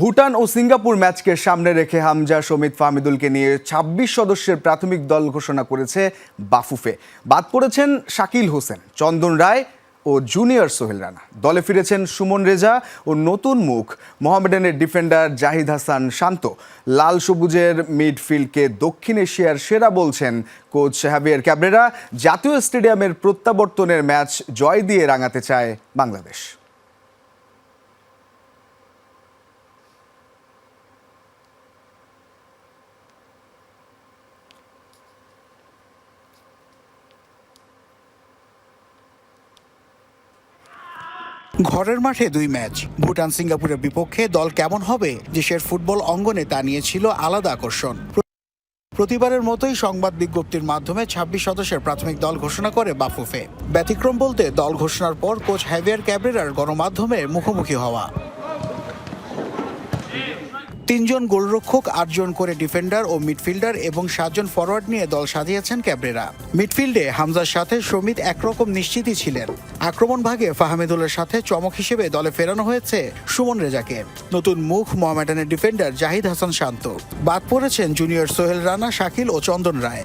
ভুটান ও Singapore ম্যাচকে সামনে রেখে হামজা সমিত ফাহমিদুলকে নিয়ে ২৬ সদস্যের প্রাথমিক দল ঘোষণা করেছে বাফুফে। বাদ পড়েছেন শাকিল হোসেন, চন্দন রায় ও জুনিয়র সোহেল রানা। দলে ফিরেছেন সুমন রেজা ও নতুন মুখ। মোহামেডানের ডিফেন্ডার জাহিদ হাসান শান্ত। লাল সবুজের মিডফিল্ডকে দক্ষিণ এশিয়ার সেরা বলছেন কোচ হাবিয়ার ক্যাবরেরা। জাতীয় স্টেডিয়ামের প্রত্যাবর্তনের ম্যাচ জয় দিয়ে রাঙাতে চায় বাংলাদেশ। ঘরের মাঠে দুই ম্যাচ। ভুটান সিঙ্গাপুরের বিপক্ষে দল কেমন হবে, দেশের ফুটবল অঙ্গনে তা নিয়ে ছিল আলাদা আকর্ষণ। প্রতিবারের মতোই সংবাদ বিজ্ঞপ্তির মাধ্যমে ২৬ সদস্যের প্রাথমিক দল ঘোষণা করে বাফুফে। ব্যতিক্রম বলতে দল ঘোষণার পর কোচ হ্যাভিয়ার ক্যাবরেরার গণমাধ্যমের মুখোমুখি হওয়া। তিনজন গোলরক্ষক, আটজন করে ডিফেন্ডার ও মিডফিল্ডার এবং সাতজন ফরওয়ার্ড নিয়ে দল সাজিয়েছেন ক্যাবরেরা। মিডফিল্ডে হামজার সাথে সমিত একরকম নিশ্চিতই ছিলেন। আক্রমণ ভাগে ফাহমেদুলের সাথে চমক হিসেবে দলে ফেরানো হয়েছে সুমন রেজাকে। নতুন মুখ মোহামেডানের ডিফেন্ডার জাহিদ হাসান শান্ত। বাদ পড়েছেন জুনিয়র সোহেল রানা, শাকিল ও চন্দন রায়।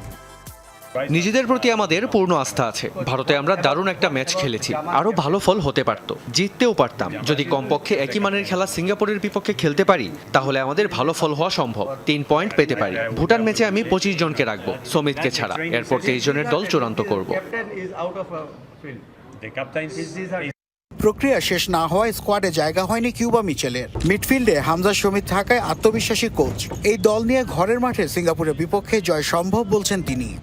নিজেদের প্রতি আমাদের পূর্ণ আস্থা আছে। ভারতে আমরা দারুণ একটা ম্যাচ খেলেছি। আরও ভালো ফল হতে পারত। জিততেও পারতাম। যদি কমপক্ষে একই মানের খেলা সিঙ্গাপুরের বিপক্ষে খেলতে পারি, তাহলে আমাদের ভালো ফল হওয়া সম্ভব। তিন পয়েন্ট পেতে পারি। ভুটান ম্যাচে আমি পঁচিশ জনকে রাখব, সমিতকে ছাড়া। এরপর তেইশ জনের দল চূড়ান্ত করব। প্রক্রিয়া শেষ না হওয়ায় স্কোয়াডে জায়গা হয়নি কিউবা মিচেলের। মিডফিল্ডে হামজা সমিত থাকায় আত্মবিশ্বাসী কোচ। এই দল নিয়ে ঘরের মাঠে সিঙ্গাপুরের বিপক্ষে জয় সম্ভব বলছেন তিনি।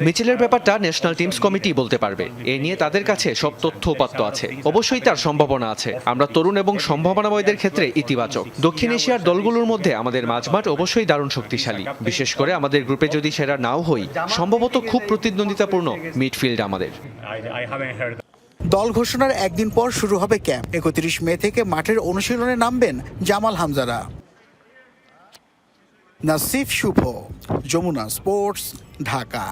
মিচেলের ব্যাপারটা ন্যাশনাল টিমস কমিটি বলতে পারবে। এ নিয়ে তাদের কাছে সব তথ্য উপাত্ত আছে। অবশ্যই তার সম্ভাবনা আছে। আমরা তরুণ এবং সম্ভাবনাময়দের ক্ষেত্রে ইতিবাচক। দক্ষিণ এশিয়ার দলগুলোর মধ্যে আমাদের মাঝমাঠ অবশ্যই দারুণ শক্তিশালী। বিশেষ করে আমাদের গ্রুপে যদি সেরা নাও হই, সম্ভবত খুব প্রতিদ্বন্দ্বিতাপূর্ণ মিডফিল্ড আমাদের। দল ঘোষণার একদিন পর শুরু হবে ক্যাম্প। একত্রিশ মে থেকে মাঠের অনুশীলনে নামবেন জামাল হামজারা। নাসিফ শুভ, যমুনা স্পোর্টস। ঢাকা।